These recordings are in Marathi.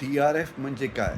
टी आर एफ म्हणजे काय?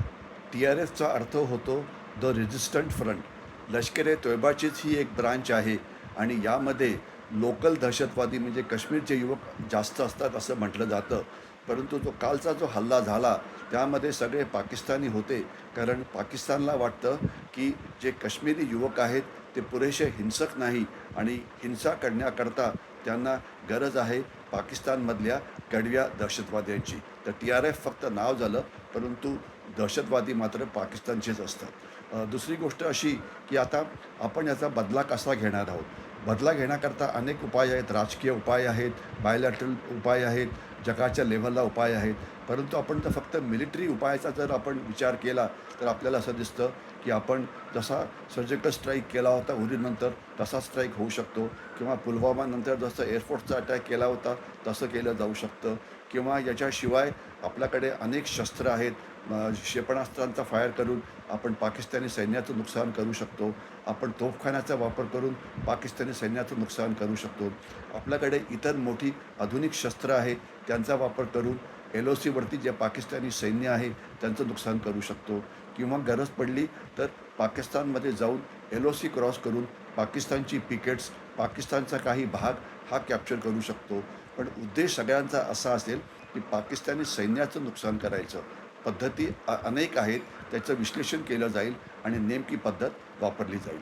टी आर एफचा अर्थ होतो द रेजिस्टंट फ्रंट. लष्कर ए तोयबाचीच ही एक ब्रांच आहे आणि यामध्ये लोकल दहशतवादी म्हणजे काश्मीरचे युवक जास्त असतात असं म्हटलं जातं. परंतु जो कालचा जो हल्ला झाला त्यामध्ये सगळे पाकिस्तानी होते. कारण पाकिस्तानला वाटतं की जे काश्मीरी युवक आहेत ते पुरेसे हिंसक नाही आणि हिंसा करण्याकरता त्यांना गरज आहे. पाकिस्तानमधल्या कडव्या दहशतवाद्यांची. तर टी आर एफ फक्त नाव झालं परंतु दहशतवादी मात्र पाकिस्तानचेच असतात. दुसरी गोष्ट अशी की आता आपण याचा बदला कसा घेणार आहोत? बदला घेण्याकरता अनेक उपाय आहेत राजकीय उपाय आहेत बायलॅटरल उपाय आहेत जगाच्या लेव्हलला उपाय आहेत. परंतु आपण जर फक्त मिलिटरी उपायाचा जर आपण विचार केला तर आपल्याला असं दिसतं की आपण जसा सर्जिकल स्ट्राईक केला होता उरीनंतर तसा स्ट्राईक होऊ शकतो. किंवा पुलवामानंतर जसं एअरफोर्सचा अटॅक केला होता तसं केलं जाऊ शकतं. किंवा याच्याशिवाय आपल्याकडे अनेक शस्त्र आहेत. क्षेपणास्त्रांचा फायर करून आपण पाकिस्तानी सैन्याचं नुकसान करू शकतो. आपण तोफखान्याचा वापर करून पाकिस्तानी सैन्याचं नुकसान करू शकतो. आपल्याकडे इतर मोठी आधुनिक शस्त्र आहेत त्यांचा वापर करून एल ओ सीवरती जे पाकिस्तानी सैन्य आहे त्यांचं नुकसान करू शकतो. किंवा गरज पडली तर पाकिस्तानमध्ये जाऊन एल ओ सी क्रॉस करून पाकिस्तानची पिकेट्स पाकिस्तानचा काही भाग हा कॅप्चर करू शकतो. पण उद्देश सगळ्यांचा असा असेल की पाकिस्तानी सैन्याचं नुकसान करायचं. पद्धती अनेक आहेत त्याचं विश्लेषण केलं जाईल आणि नेमकी पद्धत वापरली जाईल.